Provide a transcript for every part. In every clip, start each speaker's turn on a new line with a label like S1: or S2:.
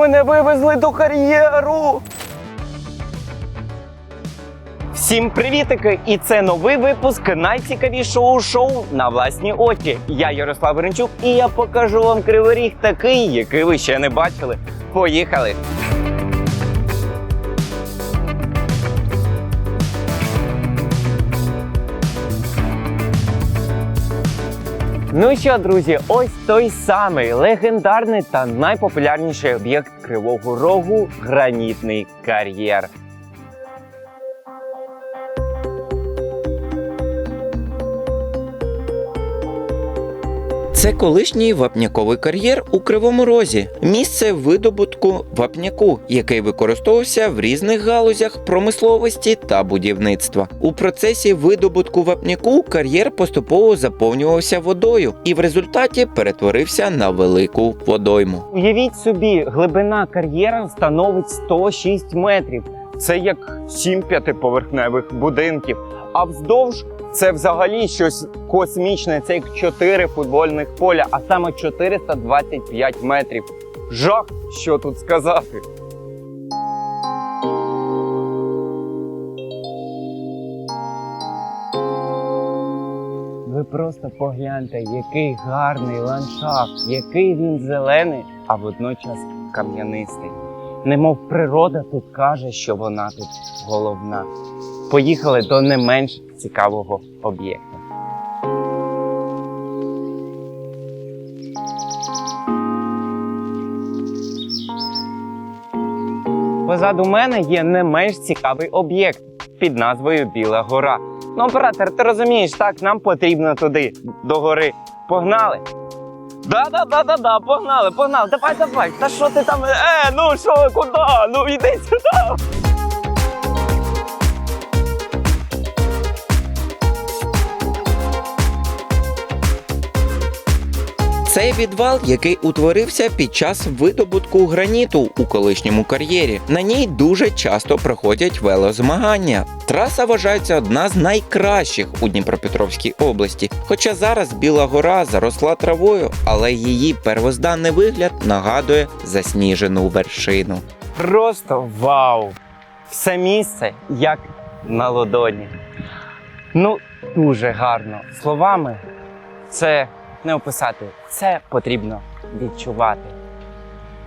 S1: мене вивезли до кар'єру. Всім привітики! І це новий випуск найцікавішого шоу на власні очі. Я Ярослав Веренчук, і я покажу вам кривий ріг такий, який ви ще не бачили. Поїхали! Ну що, друзі, ось той самий легендарний та найпопулярніший об'єкт Кривого Рогу гранітний кар'єр.
S2: Це колишній вапняковий кар'єр у Кривому Розі, місце видобутку вапняку, який використовувався в різних галузях промисловості та будівництва. У процесі видобутку вапняку кар'єр поступово заповнювався водою і в результаті перетворився на велику водойму.
S1: Уявіть собі, глибина кар'єра становить 106 метрів. Це як сім п'ятиповерхневих будинків. А вздовж це взагалі щось космічне. Це як 4 футбольних поля, а саме 425 метрів. Жах, що тут сказати. Ви просто погляньте, який гарний ландшафт, який він зелений, а водночас кам'янистий. Немов природа тут каже, що вона тут головна. Поїхали до не менш цікавого об'єкту. Позаду мене є не менш цікавий об'єкт під назвою Біла Гора. Ну, оператор, ти розумієш, так, нам потрібно туди, до гори. Погнали? Да, да, да, да, да, погнали, погнали. Давай, давай. Та що ти там? Е, ну що, куди? Ну йди сюди.
S2: Це відвал, який утворився під час видобутку граніту у колишньому кар'єрі. На ній дуже часто проходять велозмагання. Траса вважається одна з найкращих у Дніпропетровській області. Хоча зараз Біла гора заросла травою, але її первозданний вигляд нагадує засніжену вершину.
S1: Просто вау! Все місце як на ладоні. Ну, дуже гарно. Словами це не описати. Це потрібно відчувати.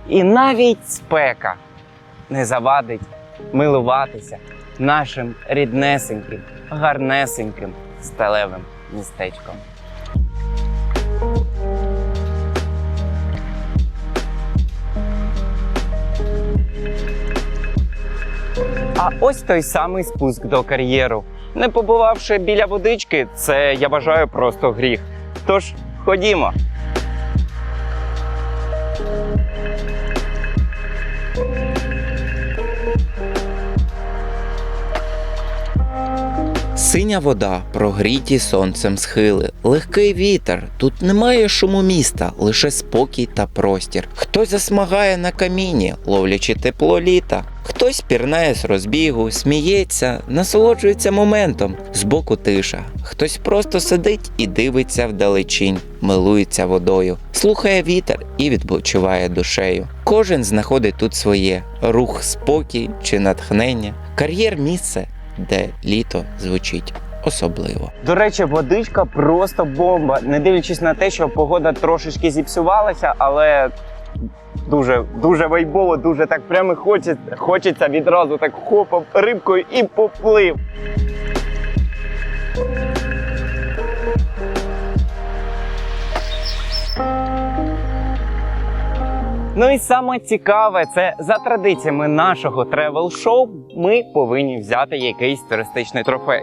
S1: І навіть спека не завадить милуватися нашим ріднесеньким, гарнесеньким сталевим містечком. А ось той самий спуск до кар'єру. Не побувавши біля водички, це я вважаю просто гріх. Тож ходімо.
S2: Синя вода, прогріті сонцем схили, легкий вітер. Тут немає шуму міста, лише спокій та простір. Хтось засмагає на каміні, ловлячи тепло літа. Хтось пірнає з розбігу, сміється, насолоджується моментом. Збоку тиша. Хтось просто сидить і дивиться вдалечінь, милується водою, слухає вітер і відпочиває душею. Кожен знаходить тут своє рух, спокій чи натхнення. Кар'єр місце, де літо звучить особливо.
S1: До речі, водичка просто бомба. Не дивлячись на те, що погода трошечки зіпсувалася, але дуже дуже вайбово, дуже так прямо хочеться, хочеться відразу так хопав рибкою і поплив. Ну і саме цікаве, це за традиціями нашого тревел-шоу ми повинні взяти якийсь туристичний трофей.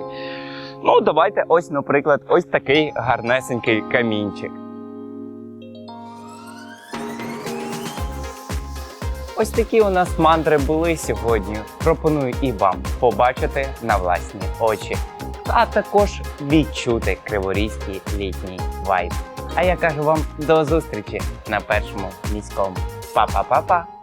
S1: Ну, давайте ось, наприклад, ось такий гарнесенький камінчик. Ось такі у нас мандри були сьогодні. Пропоную і вам побачити на власні очі, а також відчути криворізький літній вайб. А я кажу вам до зустрічі на першому міському. 爸爸，爸爸。